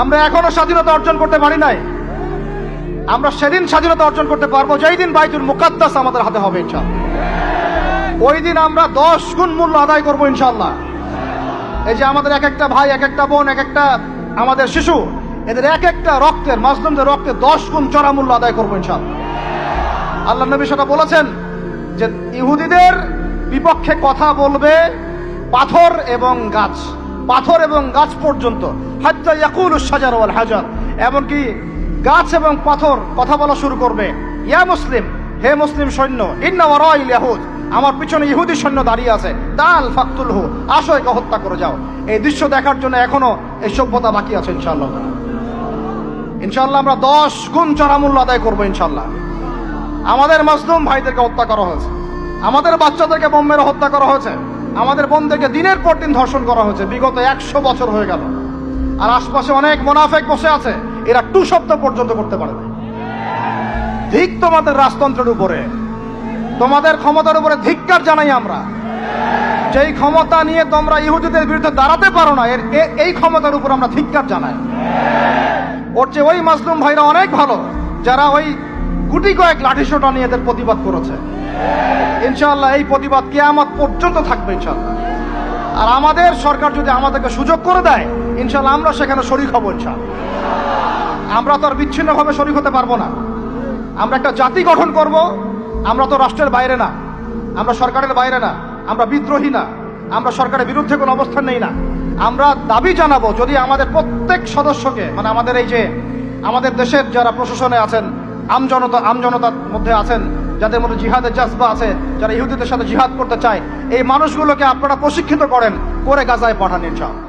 আমরা এখনও স্বাধীনতা অর্জন করতে পারি নাই। আমরা সেদিন স্বাধীনতা অর্জন করতে পারব, যেই দিন বাইতুল মুকাদ্দাস আমাদের হাতে হবে ইনশাল্লাহ ওই দিন আমরা দশ গুণ মূল্য আদায় করব ইনশাল্লাহ এই যে আমাদের এক একটা ভাই, এক একটা বোন, এক একটা আমাদের শিশু, এদের এক একটা রক্তের, মাজলুমদের রক্তে দশ গুণ চড়া মূল্য আদায় করব ইনশাল্লাহ আল্লাহ নবী সেটা বলেছেন যে ইহুদিদের বিপক্ষে কথা বলবে পাথর এবং গাছ। পাথর এবং গাছ পর্যন্ত। হাত্তা সাজার ওয়াল হাজার। এমনকি গাছ এবং পাথর কথা বলা শুরু করবে। ইয়া মুসলিম, হে মুসলিম সৈন্য, ইন্না ওয়ারাইল ইয়াহুদ আমার পিছনে ইহুদি সৈন্য দাঁড়িয়ে আছে। তাল ফাকতুল হু আসো একে হত্যা করে যাও। এই দৃশ্য দেখার জন্য এখনও এই সভ্যতা বাকি আছে ইনশাল্লাহ ইনশাল্লাহ আমরা দশ গুণ চড়া মূল্য আদায় করব ইনশাল্লাহ আমাদের মাসলুম ভাইদেরকে হত্যা করা হয়েছে। আমাদের বাচ্চাদেরকে বোম্বের হত্যা করা হয়েছে। আমাদের বোনদেরকে দিনের পর দিন ধর্ষণ করা হয়েছে। বিগত একশো বছর হয়ে গেল। আর আশপাশে অনেক মোনাফেক বসে আছে। এরা টু শব্দ পর্যন্ত করতে পারে না। ধিক তোমাদের রাজতন্ত্রের উপরে। তোমাদের ক্ষমতার উপরে ধিক্কার জানাই আমরা। যেই ক্ষমতা নিয়ে তোমরা ইহুদিদের বিরুদ্ধে দাঁড়াতে পারো না, এর এই ক্ষমতার উপর আমরা ধিক্কার জানাই। ওর চেয়ে ওই মাসলুম ভাইরা অনেক ভালো, যারা ওই গুটি কয়েক লাঠিসোটা নিয়ে এদের প্রতিবাদ করেছে। ইনশাল্লাহ এই প্রতিবাদ কেয়ামত পর্যন্ত থাকবে ইনশাআল্লাহ। আর আমাদের সরকার যদি আমাদেরকে সুযোগ করে দেয় ইনশাল্লাহ আমরা সেখানে শরিক হব ইনশাআল্লাহ। আমরা তো আর বিচ্ছিন্নভাবে শরিক হতে পারব না। আমরা একটা জাতি গঠন করব, আমরা তো রাষ্ট্রের বাইরে না। আমরা সরকারের বাইরে না, আমরা বিদ্রোহী না। আমরা সরকারের বিরুদ্ধে কোনো অবস্থান নেই না। আমরা দাবি জানাব, যদি আমাদের প্রত্যেক সদস্যকে মানে আমাদের এই যে, আমাদের দেশের যারা প্রশাসনে আছেন আমজনতা আমজনতার মধ্যে আছেন, যাদের মধ্যে জিহাদের জাজবা আছে, যারা ইহুদিদের সাথে জিহাদ করতে চায়, এই মানুষগুলোকে আপনারা প্রশিক্ষিত করেন, করে গাজায় পাঠান ইনশাআল্লাহ।